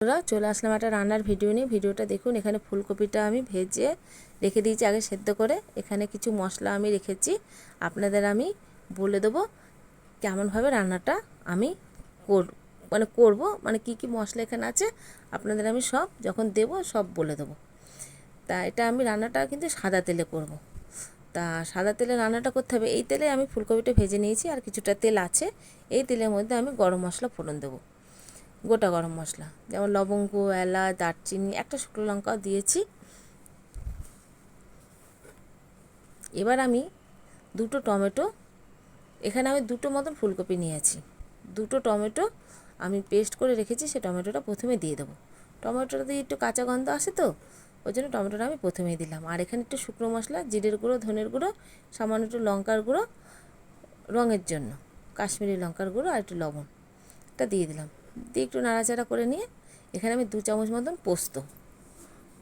বন্ধুরা, চলে আসলাম একটা রান্নার ভিডিও নিয়ে। ভিডিওটা দেখুন, এখানে ফুলকপিটা আমি ভেজে রেখে দিয়েছি আগে সেদ্ধ করে। এখানে কিছু মশলা আমি রেখেছি। আপনাদের আমি বলে দেবো কেমনভাবে রান্নাটা আমি কর মানে করব মানে কি কি মশলা এখানে আছে, আপনাদের আমি সব যখন দেব সব বলে দেবো। তা এটা আমি রান্নাটা কিন্তু সাদা তেলে করব। তা সাদা তেলে রান্নাটা করতে হবে। এই তেলে আমি ফুলকপিটা ভেজে নিয়েছি আর কিছুটা তেল আছে। এই তেলের মধ্যে আমি গরম মশলা ফোড়ন দেবো। গোটা গরম মশলা, যেমন লবঙ্গ, এলাচ, দারচিনি, একটা শুকনো লঙ্কাও দিয়েছি। এবার আমি দুটো টমেটো, এখানে আমি দুটো মতন ফুলকপি নিয়েছি। দুটো টমেটো আমি পেস্ট করে রেখেছি, সে টমেটোটা প্রথমে দিয়ে দেবো। টমেটোটা দিয়ে একটু কাঁচা গন্ধ আসে তো, ওই জন্য টমেটোটা আমি প্রথমেই দিলাম। আর এখানে একটু শুকনো মশলা, জিরের গুঁড়ো, ধনের গুঁড়ো, সামান্য একটু লঙ্কার গুঁড়ো, রঙের জন্য, কাশ্মীরি লঙ্কার গুঁড়ো আর একটু লবণ, এটা দিয়ে দিলাম। দিয়ে একটু নাড়াচাড়া করে নিয়ে এখানে আমি দু চামচ মতন পোস্ত।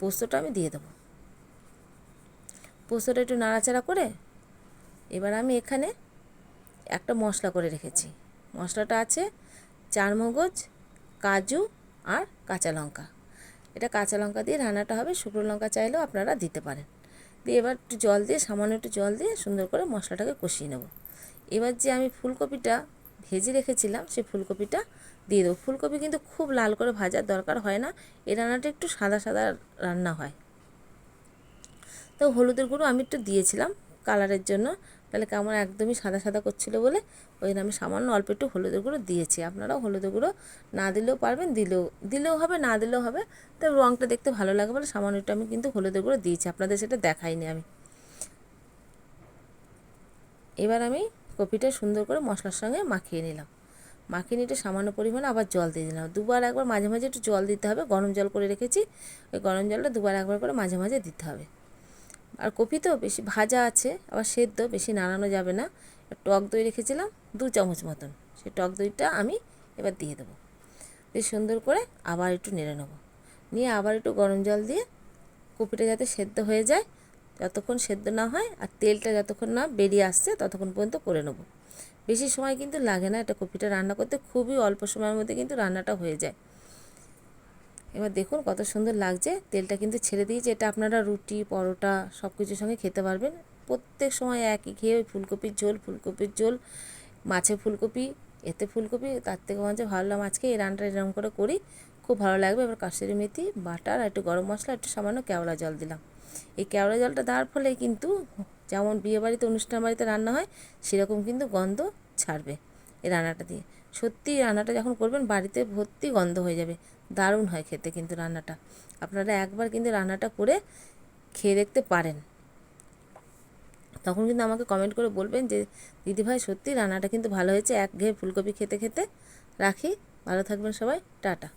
পোস্তটা আমি দিয়ে দেবো। পোস্তটা একটু নাড়াচাড়া করে এবার আমি এখানে একটা মশলা করে রেখেছি। মশলাটা আছে চার মগজ কাজু আর কাঁচা লঙ্কা। এটা কাঁচা লঙ্কা দিয়ে রান্নাটা হবে। শুকনো লঙ্কা চাইলেও আপনারা দিতে পারেন। দিয়ে এবার একটু জল দিয়ে, সামান্য একটু জল দিয়ে সুন্দর করে মশলাটাকে কষিয়ে নেব। এবার যে আমি ফুলকপিটা ভেজে রেখেছিলাম, সেই ফুলকপিটা দিয়ে দেবো। ফুলকপি কিন্তু খুব লাল করে ভাজার দরকার হয় না এই রান্নাটা একটু সাদা সাদা রান্না হয়। তো হলুদের গুঁড়ো আমি একটু দিয়েছিলাম কালারের জন্য, তাহলে কেমন একদমই সাদা সাদা করছিল বলে ওই জন্য আমি সামান্য অল্প একটু হলুদের গুঁড়ো দিয়েছি। আপনারাও হলুদের গুঁড়ো না দিলেও পারবেন, দিলেও দিলেও হবে, না দিলেও হবে তো রঙটা দেখতে ভালো লাগে বলে সামান্য একটু আমি কিন্তু হলুদের গুঁড়ো দিয়েছি, আপনাদের সেটা দেখাইনি আমি। এবার আমি কপিটা সুন্দর করে মশলার সঙ্গে মাখিয়ে নিলাম। মাখিয়ে নিয়ে সামান্য পরিমাণে আবার জল দিয়ে দিলাম। দুবার একবার মাঝে মাঝে একটু জল দিতে হবে। গরম জল করে রেখেছি। ওই গরম জলটা দুবার একবার করে মাঝে মাঝে দিতে হবে। আর কপি তো বেশি ভাজা আছে, আবার সেদ্ধ, বেশি নাড়ানো যাবে না। টক দই রেখেছিলাম দু চামচ মতন। সেই টক দইটা আমি এবার দিয়ে দেবো। দিয়ে সুন্দর করে আবার একটু নেড়ে নেব। নিয়ে আবার একটু গরম জল দিয়ে কপিটা যাতে সেদ্ধ হয়ে যায় যতক্ষণ সেদ্ধ না হয় আর তেলটা যতক্ষণ না বেরিয়ে আসছে ততক্ষণ পর্যন্ত করে নেব। বেশি সময় কিন্তু লাগে না এটা কপিটা রান্না করতে, খুবই অল্প সময়ের মধ্যে কিন্তু রান্নাটা হয়ে যায়। এবার দেখুন কত সুন্দর লাগছে, তেলটা কিন্তু ছেড়ে দিয়েছে। এটা আপনারা রুটি, পরোটা সব কিছুর সঙ্গে খেতে পারবেন। প্রত্যেক সময় একই খেয়ে ওই ফুলকপির ঝোল ফুলকপির ঝোল, মাছে ফুলকপি, এতে ফুলকপি, তার থেকে হচ্ছে ভাবলাম আজকে এই রান্নাটা এরকম করে করি, খুব ভালো লাগবে। এবার কাশ্মীরি মেথি, বাটার একটু গরম মশলা, একটু সামান্য কেওড়া জল দিলাম। এই কেওড়া জলটা দেওয়ার ফলে কিন্তু যেমন বিয়েবাড়িতে, অনুষ্ঠান বাড়িতে রান্না হয়, সেরকম কিন্তু গন্ধ ছাড়বে এই রান্নাটা দিয়ে। সত্যি রান্নাটা যখন করবেন, বাড়িতে ভর্তি গন্ধ হয়ে যাবে। দারুণ হয় খেতে কিন্তু রান্নাটা। আপনারা একবার কিন্তু রান্নাটা করে খেয়ে দেখতে পারেন। তখন কিন্তু আমাকে কমেন্ট করে বলবেন যে, দিদিভাই, সত্যি রান্নাটা কিন্তু ভালো হয়েছে। এক ঘেয়ে ফুলকপি খেতে খেতে রাখি। ভালো থাকবেন সবাই। টাটা।